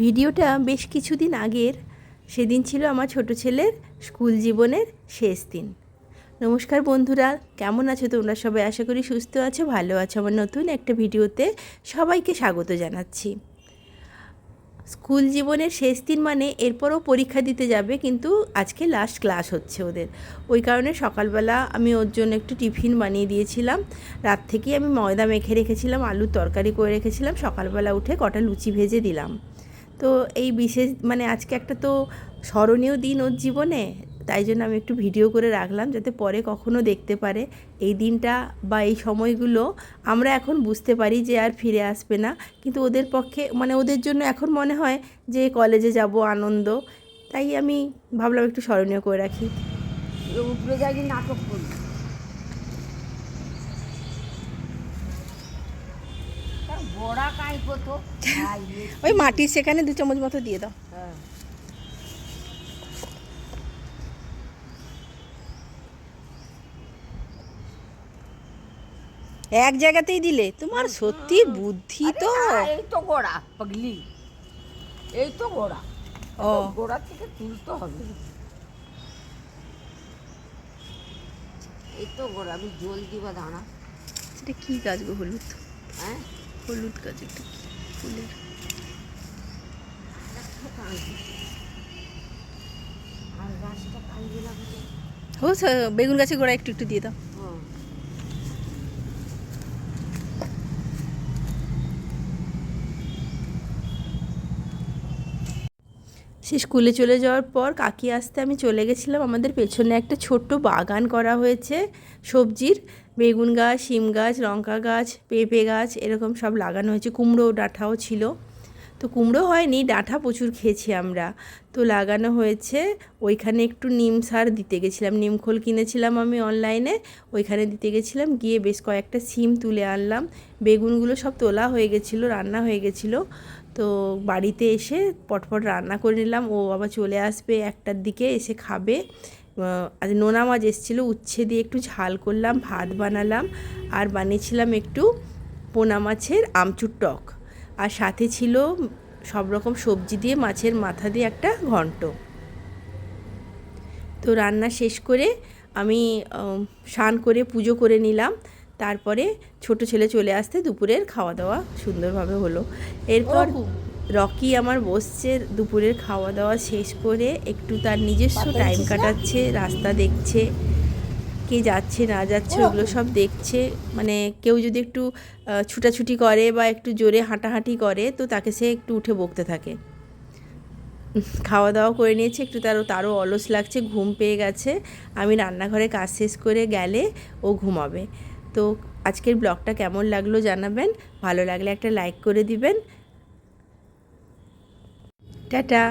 ভিডিওটা বেশ কিছুদিন আগের। সেদিন ছিল আমার ছোট ছেলের স্কুল জীবনের শেষ দিন। নমস্কার বন্ধুরা, কেমন আছো তোমরা সবাই? আশা করি সুস্থ আছো, ভালো আছো। আমার নতুন একটা ভিডিওতে সবাইকে স্বাগত জানাচ্ছি। স্কুল জীবনের শেষ দিন মানে এরপরও পরীক্ষা দিতে যাবে, কিন্তু আজকে লাস্ট ক্লাস হচ্ছে ওদের। ওই কারণে সকালবেলা আমি ওর জন্য একটু টিফিন বানিয়ে দিয়েছিলাম। রাত থেকেই আমি ময়দা মেখে রেখেছিলাম, আলুর তরকারি করে রেখেছিলাম। সকালবেলা উঠে কটা লুচি ভেজে দিলাম। তো এই বিশেষ মানে আজকে একটা তো স্মরণীয় দিন ওর জীবনে, তাই জন্য আমি একটু ভিডিও করে রাখলাম যাতে পরে কখনো দেখতে পারে এই দিনটা বা এই সময়গুলো। আমরা এখন বুঝতে পারি যে আর ফিরে আসবে না, কিন্তু ওদের পক্ষে মানে ওদের জন্য এখন মনে হয় যে কলেজে যাব আনন্দ, তাই আমি ভাবলাম একটু স্মরণীয় করে রাখি। নাটক করি। ওই মাটির সেখানে দু চামচ মতো দিয়ে দাও। হ্যাঁ। এক জায়গাতেই দিলে? তোমার সত্যি বুদ্ধি তো। এই তো গোড়া পাগলি। এই তো গোড়া ও। গোড়া থেকে তুলতে হবে। এই তো গোড়া আমি জল দিবা দাঁড়া। সেটা কি গাছ গো হলুদ? হ্যাঁ? হলুদ গাছ, একটা ফুলের। ও স- বেগুন গাছের গোড়া একটু একটু দিয়ে দাও। হ্যাঁ সে স্কুলে চলে যাওয়ার পর কাকি আসতে আমি চলে গেছিলাম। আমাদের পেছনে একটা ছোট্ট বাগান করা হয়েছে সবজির। বেগুন গাছ, শিম গাছ, লঙ্কা গাছ, পেঁপে গাছ এরকম সব লাগানো হয়েছে। কুমড়ো ডাঁটাও ছিল। তো কুমড়ো হয়নি, ডাঁটা প্রচুর খেয়েছি আমরা। তো লাগানো হয়েছে, ওইখানে একটু নিম সার দিতে গেছিলাম। নিম খোল কিনেছিলাম আমি অনলাইনে ওইখানে দিতে গেছিলাম। গিয়ে বেশ কয়েকটা সিম তুলে আনলাম। বেগুনগুলো সব তোলা হয়ে গেছিল, রান্না হয়ে গেছিল। তো বাড়িতে এসে পটপট রান্না করে নিলাম। ও আবার চলে আসবে একটার দিকে, এসে খাবে। আজ নোনা মাছ এসেছিল, উচ্ছে দিয়ে একটু ঝাল করলাম, ভাত বানালাম, আর বানিয়েছিলাম একটু পোনা মাছের আমচুর টক। আর সাথে ছিল সব রকম সবজি দিয়ে, মাছের মাথা দিয়ে একটা ঘন্ট। তো রান্না শেষ করে আমি স্নান করে পুজো করে নিলাম। তারপরে ছোট ছেলে চলে আসতে দুপুরের খাওয়া দাওয়া সুন্দরভাবে হলো। এরপর রকি আমার বসছে দুপুরের খাওয়া দাওয়া শেষ করে একটু তার নিজস্ব টাইম কাটাচ্ছে রাস্তা দেখছে কে যাচ্ছে না যাচ্ছে ওগুলো সব দেখছে। মানে কেউ যদি একটু ছুটাছুটি করে বা একটু জোরে হাঁটাহাঁটি করে তো তাকে সে একটু উঠে বকতে থাকে। খাওয়া দাওয়া করে নিয়েছে একটু তারও তারও অলস লাগছে ঘুম পেয়ে গেছে। আমি রান্নাঘরে কাজ শেষ করে গেলে ও ঘুমাবে। তো আজকের ব্লগটা কেমন লাগল জানাবেন। ভালো লাগলে একটা লাইক করে দিবেন। টাটা